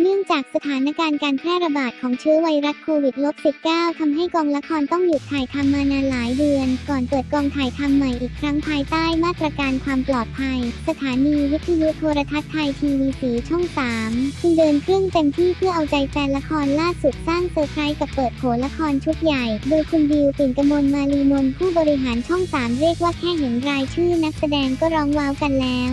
เนื่องจากสถานการณ์การแพร่ระบาดของเชื้อไวรัสโควิด -19 ทำให้กองละครต้องหยุดถ่ายทำมานานหลายเดือน ก่อนเปิดกองถ่ายทำใหม่อีกครั้งภายใต้มาตรการความปลอดภัย สถานีวิทยุโทรทัศน์ไทยทีวีสีช่อง 3 จึงเดินเครื่องเต็มที่เพื่อเอาใจแฟนละครล่าสุดสร้างเซอร์ไพรส์กับเปิดโผละครชุดใหญ่ โดยคุณบิวปิ่นกมลมาลีนนท์ผู้บริหารช่อง 3 เรียกว่าแค่เห็นรายชื่อนักแสดงก็ร้องว้าวกันแล้ว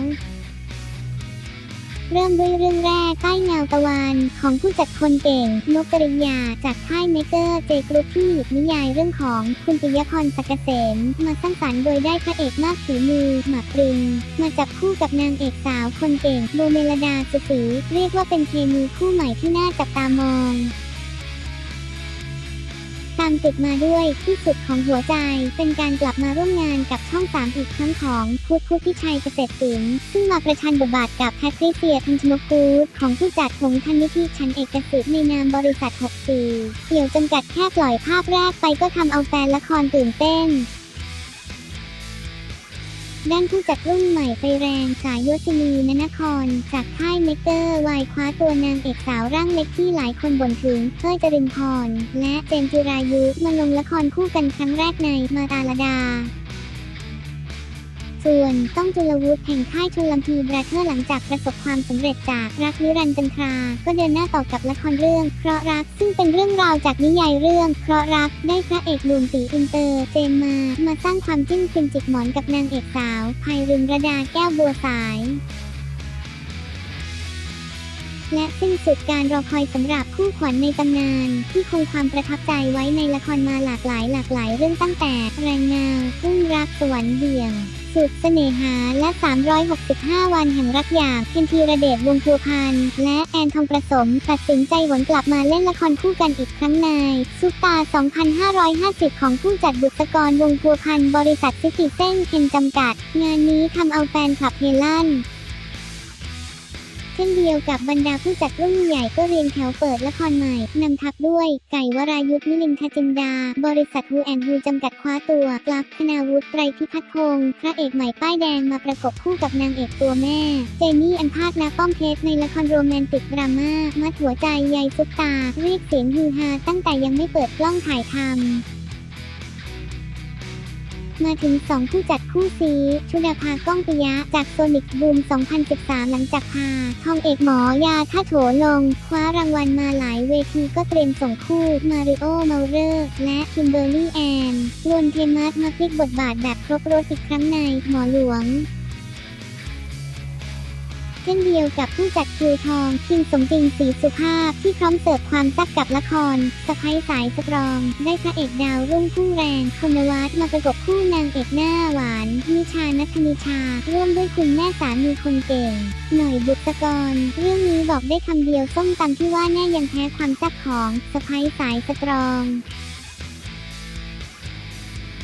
เริ่มด้วยเรื่องแรกใต้เงาตะวันของผู้จัดคนเก่ง นกกริยา จากค่ายเมเกอร์เจกรุ๊ปที่หยิบนิยายเรื่องของคุณปิยพรศักเกษม มาสร้างสรรค์โดยได้พระเอกมากฝีมือหมากปรินมาจับคู่กับนางเอกสาวคนเก่งโบเมลดาสุสีเรียกว่าเป็นเคมีคู่ใหม่ที่น่าจับตามอง ตามติดมาด้วยที่สุดของหัวใจ เป็นการกลับมาร่วมงานกับช่อง 3 อีกครั้งของพุทธพุทธิชัยเกษตรศิลป์ซึ่งมาประชันบทบาทกับแพทริเซียทันชนกูดของผู้จัดหงทันนิธิชันเอกสิทธิ์ในนามบริษัท 64เกี่ยวจำกัดแค่ปล่อยภาพแรกไปก็ทำเอาแฟนละครตื่นเต้น ด้านผู้จัดรุ่นใหม่ไฟแรงสายโยศินีนนคร จากค่ายเมกเกอร์วายคว้าตัวนางเอกสาวร่างเล็กที่หลายคนบ่นถึงเพื่อจรินพร และเจนจิรายุมาลงละครคู่กันครั้งแรกในมาตาลดา ส่วนต้องจุลวุฒิแห่งค่ายชลลัมพีบราเธอร์หลังจากประสบความสำเร็จจากรักนิรันดร์จันทรา ก็เดินหน้าต่อกับละครเรื่อง เคราะรักซึ่งเป็นเรื่องราวจากนิยายเรื่อง เคราะรักได้พระเอกหนุ่มสีอินเตอร์ เจมมา มาสร้างความจิ้นคิมจิกหมอนกับนางเอกสาวภัยรินระดาแก้วบัวสาย และสิ้นสุดการรอคอยสำหรับคู่ขวัญในตำนาน ที่คงความประทับใจไว้ในละครมาหลากหลายหลากหลายเรื่องตั้งแต่ แรงเงาอุ้งรักสวรรค์เบี่ยง สุดเสน่หาและ 365 วันแห่งรักอย่างเคนธีระเดชวงพัวพันธ์และแอนทองประสม ตัดสินใจหวนกลับมาเล่นละครคู่กันอีกครั้งในซุปตา 2550 ของผู้จัดบุษกรวงพัวพันธ์บริษัทซิติเส้นเคนจำกัด งานนี้ทำเอาแฟนคลับเฮลั่น เช่นเดียวกับบรรดาผู้จัดรุ่นใหญ่ก็เรียงแถวเปิดละครใหม่ นำทัพด้วย ไก่วรายุทธมิลินทจินดา บริษัทฮูแอนฮูจำกัดคว้าตัวกลับคณาวุฒิไตรพิพัฒน์พงศ์พระเอกใหม่ป้ายแดงมาประกบคู่กับนางเอกตัวแม่ เจนี่อันพาดและป้อมเพชรในละครโรแมนติกดราม่ามัดหัวใจใยซุปตาเรียกเสียงฮือฮาตั้งแต่ยังไม่เปิดกล้องถ่ายทำ มาถึง 2 ผู้จัดคู่ซี ชุดาภาก้องปิยะ จากโซนิกบูม 2013 หลังจากพาทองเอกหมอยาท่าโถลง คว้ารางวัลมาหลายเวทีก็เตรียมส่งคู่มาริโอเมาเรอร์และคิมเบอร์รี่แอนลวนเทมัสมาพลิกบทบาทแบบครบรถอีกครั้งในหมอหลวง เช่นเดียวกับผู้จัดคิวทอง คิงสมจริงสีสุภาพที่พร้อมเสิร์ฟความซ่บกับละครสะพ้ายสายสตรอง ได้พระเอกดาวรุ่งพุ่งแรงคุณวัฒน์มาประกบคู่นางเอกหน้าหวานนิชานัทนิชา ร่วมด้วยคุณแม่สามีคนเก่ง หน่อยบุตรกร เรื่องนี้บอกได้คำเดียวส้มตำที่ว่าแน่ยังแพ้ความแซ่บของสะพ้ายสายสตรอง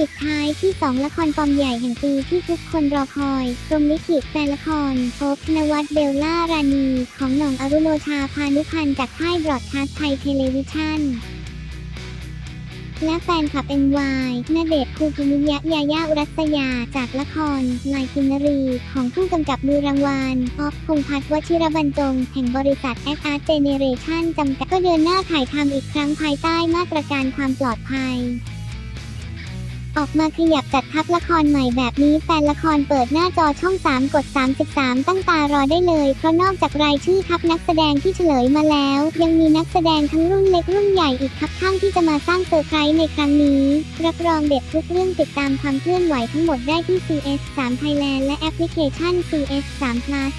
ปิดท้ายที่2ละครฟอร์มใหญ่แห่งปีที่ทุกคนรอคอยพรมลิขิตแฟนละครโป๊บธนวัฒน์เบลล่ารานีของหน่องอรุโนชาพานุพันธ์จากค่ายบรอดคาสต์ไทยเทเลวิชั่นและแฟนคลับ NY ณเดชน์คูกิมิยะยายาอุรัสยา จากละครลายกินรี ของผู้กำกับมือรางวัลออฟพงพัฒน์วชิรบรรจง แห่งบริษัท f r Generation จำกัดก็เดินหน้าถ่ายทำอีกครั้งภายใต้มาตรการความปลอดภัย ออกมาขยับจัดทัพละครใหม่แบบนี้แฟนละครเปิดหน้าจอช่อง 3 กด 33 ตั้งตารอได้เลย เพราะนอกจากรายชื่อทัพนักแสดงที่เฉลยมาแล้ว ยังมีนักแสดงทั้งรุ่นเล็กรุ่นใหญ่อีกทับข้างที่จะมาสร้างเซอร์ไพรส์ในครั้งนี้ รับรองเด็ดทุกเรื่องติดตามความเคลื่อนไหวทั้งหมดได้ที่ CS 3 Thailand และแอปพลิเคชัน CS 3 Plus